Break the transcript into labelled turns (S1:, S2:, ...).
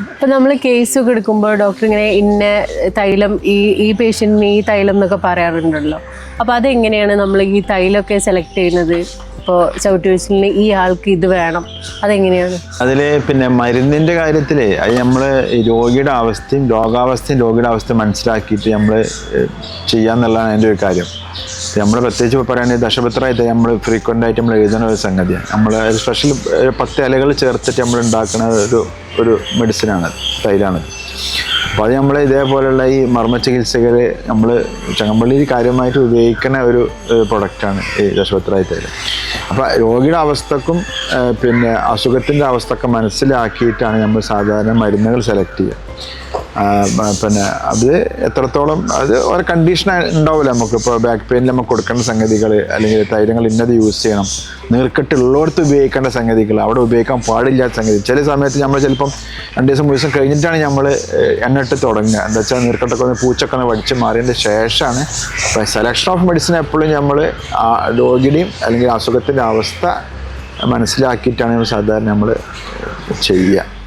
S1: ഇപ്പൊ നമ്മൾ ഒക്കെ എടുക്കുമ്പോൾ ഡോക്ടർ ഇങ്ങനെ ഇന്ന തൈലം ഈ ഈ പേഷ്യന്റിന് ഈ തൈലം എന്നൊക്കെ പറയാറുണ്ടല്ലോ. അപ്പൊ അതെങ്ങനെയാണ് നമ്മൾ ഈ തൈലമൊക്കെ സെലക്ട് ചെയ്യുന്നത്? ഇപ്പോൾ ചവിട്ടുവെച്ചിലിന് ഈ ആൾക്ക് ഇത് വേണം. അതെങ്ങനെയാണ്?
S2: അതിൽ പിന്നെ മരുന്നിന്റെ കാര്യത്തിൽ അത് നമ്മൾ രോഗിയുടെ അവസ്ഥയും രോഗാവസ്ഥയും രോഗിയുടെ അവസ്ഥയും മനസ്സിലാക്കിയിട്ട് നമ്മൾ ചെയ്യാന്നുള്ളതാണ് എന്റെ ഒരു കാര്യം. നമ്മൾ പ്രത്യേകിച്ച് പറയുകയാണെങ്കിൽ ദശപത്രമായിട്ട് നമ്മൾ ഫ്രീക്വന്റ് ആയിട്ട് നമ്മൾ എഴുതുന്ന ഒരു സംഗതിയാണ്. നമ്മൾ സ്പെഷ്യൽ പത്ത് ഇലകൾ ചേർത്തിട്ട് നമ്മൾ ഉണ്ടാക്കുന്ന ഒരു ഒരു മെഡിസിനാണ് തൈലാണ് അപ്പോൾ അത് നമ്മൾ ഇതേപോലെയുള്ള ഈ മർമ്മ ചികിത്സകർ നമ്മൾ ചങ്ങമ്പള്ളിയിൽ കാര്യമായിട്ട് ഉപയോഗിക്കുന്ന ഒരു പ്രൊഡക്റ്റാണ് ഈ ദശപത്രായി തൈലം അപ്പോൾ രോഗിയുടെ അവസ്ഥക്കും പിന്നെ അസുഖത്തിന്റെ അവസ്ഥയൊക്കെ മനസ്സിലാക്കിയിട്ടാണ് നമ്മൾ സാധാരണ മരുന്നുകൾ സെലക്ട് ചെയ്യുക. പിന്നെ അത് എത്രത്തോളം അത് ഒരു കണ്ടീഷൻ ഉണ്ടാവില്ല നമുക്ക്. ഇപ്പോൾ ബാക്ക് പെയിനിൽ നമുക്ക് കൊടുക്കേണ്ട സംഗതികൾ അല്ലെങ്കിൽ തൈരങ്ങൾ ഇന്നത് യൂസ് ചെയ്യണം. നീർക്കെട്ടുള്ളടത്ത് ഉപയോഗിക്കേണ്ട സംഗതികൾ അവിടെ ഉപയോഗിക്കാൻ പാടില്ലാത്ത സംഗതി. ചില സമയത്ത് നമ്മൾ ചിലപ്പം രണ്ട് ദിവസം മൂന്ന് ദിവസം കഴിഞ്ഞിട്ടാണ് നമ്മൾ എണ്ണിട്ട് തുടങ്ങുക. എന്താ വെച്ചാൽ നീർക്കെട്ടൊക്കെ ഒന്ന് പൂച്ചൊക്കെ ഒന്ന് മാറിയതിന്റെ ശേഷമാണ്. സെലക്ഷൻ ഓഫ് മെഡിസിൻ എപ്പോഴും നമ്മൾ രോഗിയുടെയും അല്ലെങ്കിൽ അസുഖത്തിന്റെ അവസ്ഥ മനസ്സിലാക്കിയിട്ടാണ് സാധാരണ നമ്മൾ ചെയ്യുക.